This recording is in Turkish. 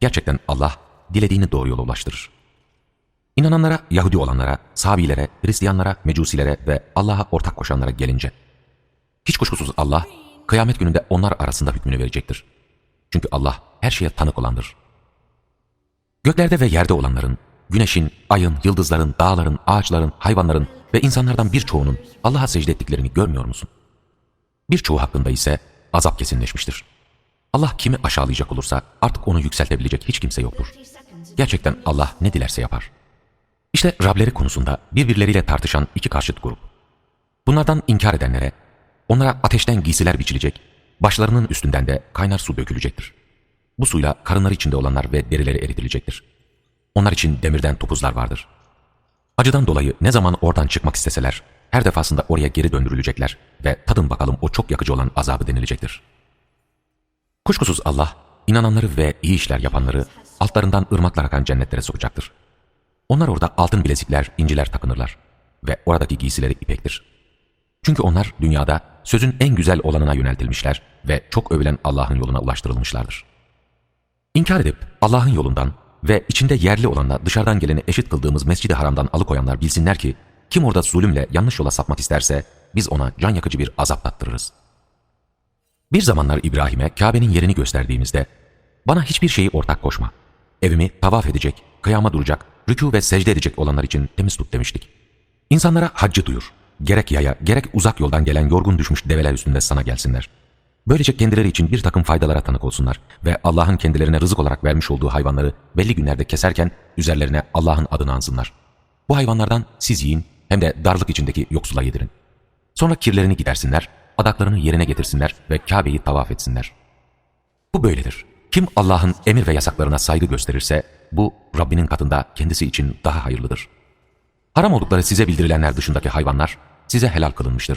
Gerçekten Allah dilediğini doğru yola ulaştırır. İnananlara, Yahudi olanlara, Sabilere, Hristiyanlara, Mecusilere ve Allah'a ortak koşanlara gelince, hiç kuşkusuz Allah, kıyamet gününde onlar arasında hükmünü verecektir. Çünkü Allah her şeye tanık olandır. Göklerde ve yerde olanların, güneşin, ayın, yıldızların, dağların, ağaçların, hayvanların ve insanlardan birçoğunun Allah'a secde ettiklerini görmüyor musun? Birçoğu hakkında ise azap kesinleşmiştir. Allah kimi aşağılayacak olursa artık onu yükseltebilecek hiç kimse yoktur. Gerçekten Allah ne dilerse yapar. İşte Rableri konusunda birbirleriyle tartışan iki karşıt grup. Bunlardan inkar edenlere, onlara ateşten giysiler biçilecek, başlarının üstünden de kaynar su dökülecektir. Bu suyla karınları içinde olanlar ve derileri eritilecektir. Onlar için demirden topuzlar vardır. Acıdan dolayı ne zaman oradan çıkmak isteseler, her defasında oraya geri döndürülecekler ve tadın bakalım o çok yakıcı olan azabı denilecektir. Kuşkusuz Allah, inananları ve iyi işler yapanları altlarından ırmaklar akan cennetlere sokacaktır. Onlar orada altın bilezikler, inciler takınırlar ve oradaki giysileri ipektir. Çünkü onlar dünyada sözün en güzel olanına yöneltilmişler ve çok övülen Allah'ın yoluna ulaştırılmışlardır. İnkar edip Allah'ın yolundan ve içinde yerli olanla dışarıdan geleni eşit kıldığımız mescidi haramdan alıkoyanlar bilsinler ki, kim orada zulümle yanlış yola sapmak isterse biz ona can yakıcı bir azap tattırırız. Bir zamanlar İbrahim'e Kabe'nin yerini gösterdiğimizde, bana hiçbir şeyi ortak koşma. Evimi tavaf edecek, kıyama duracak, rükû ve secde edecek olanlar için temiz tut demiştik. İnsanlara haccı duyur. Gerek yaya, gerek uzak yoldan gelen yorgun düşmüş develer üstünde sana gelsinler. Böylece kendileri için bir takım faydalara tanık olsunlar ve Allah'ın kendilerine rızık olarak vermiş olduğu hayvanları belli günlerde keserken üzerlerine Allah'ın adını ansınlar. Bu hayvanlardan siz yiyin hem de darlık içindeki yoksula yedirin. Sonra kirlerini gidersinler, adaklarını yerine getirsinler ve Kabe'yi tavaf etsinler. Bu böyledir. Kim Allah'ın emir ve yasaklarına saygı gösterirse bu Rabbinin katında kendisi için daha hayırlıdır. Haram oldukları size bildirilenler dışındaki hayvanlar size helal kılınmıştır